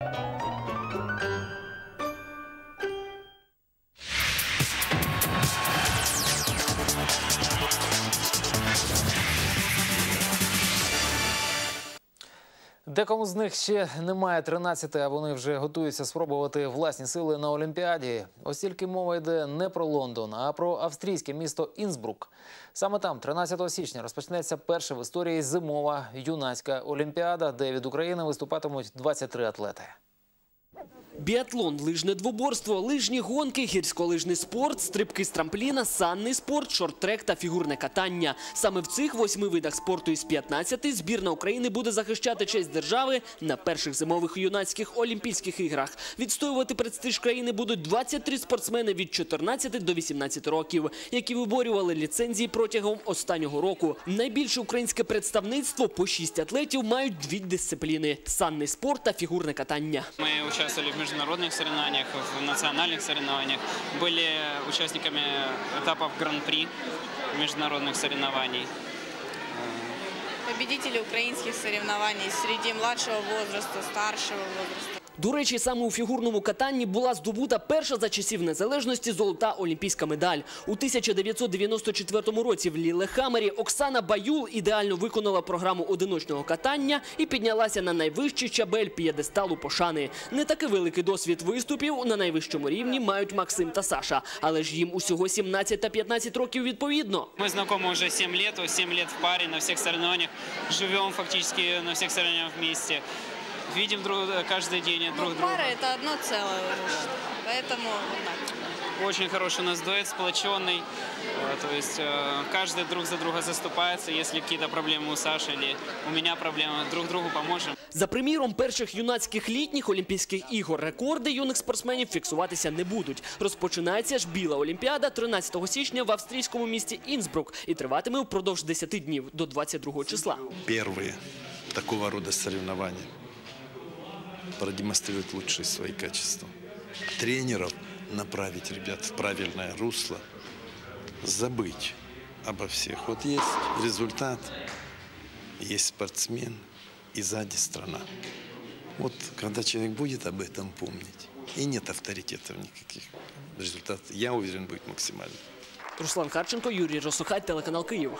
you Декому з них ще немає 13, а вони вже готуються спробувати власні сили на Олімпіаді. Ось тільки мова йде не про Лондон, а про австрійське місто Інсбрук. Саме там, 13 січня, розпочнеться перша в історії зимова юнацька олімпіада, де від України виступатимуть 23 атлети. Біатлон, лижне двоборство, лижні гонки, гірськолижний спорт, стрибки з трампліна, санний спорт, шорт-трек та фігурне катання. Саме в цих восьми видах спорту із 15 збірна України буде захищати честь держави на перших зимових юнацьких Олімпійських іграх. Відстоювати престиж країни будуть 23 спортсмени від 14 до 18 років, які виборювали ліцензії протягом останнього року. Найбільше українське представництво по 6 атлетів мають дві дисципліни: санний спорт та фігурне катання. Мы участвовали в международных соревнованиях, в национальных соревнованиях, были участниками этапов гран-при международных соревнований. победители украинских соревнований среди младшего возраста, старшего возраста. До речі, саме у фігурному катанні була здобута перша за часів незалежності золота олімпійська медаль. У 1994 році в Лілехамері Оксана Баюл ідеально виконала програму одиночного катання і піднялася на найвищий щабель п'єдесталу пошани. Не такий великий досвід виступів на найвищому рівні мають Максим та Саша, але ж їм усього 17 та 15 років відповідно. Мы знакомы уже 7 лет, 7 лет в паре на всех соревнованиях, живем фактически на всех соревнованиях вместе, видим друг, каждый день друг Ну, друга. пара – это одно целое уже. Поэтому вот так. Очень хороший у нас дуэт, сплоченный, Э, то есть э, каждый друг за друга заступается, если какие-то проблемы у Саши или у меня проблемы, друг другу поможем. За приміром перших юнацьких літніх Олімпійських ігор рекорди юних спортсменів фіксуватися не будуть. Розпочинається ж біла олімпіада 13 січня в австрійському місті Інсбрук і триватиме впродовж 10 днів до 22 числа. первые такого рода соревнования Продемонстрируют лучшие свои качества. Тренеров направить ребят в правильное русло, забыть обо всех. Вот есть результат, есть спортсмен и сзади страна. Вот когда человек будет об этом помнить, и нет авторитетов никаких, результат, я уверен, будет максимальный. Руслан Харченко, Юрій Росухай, телеканал Київ.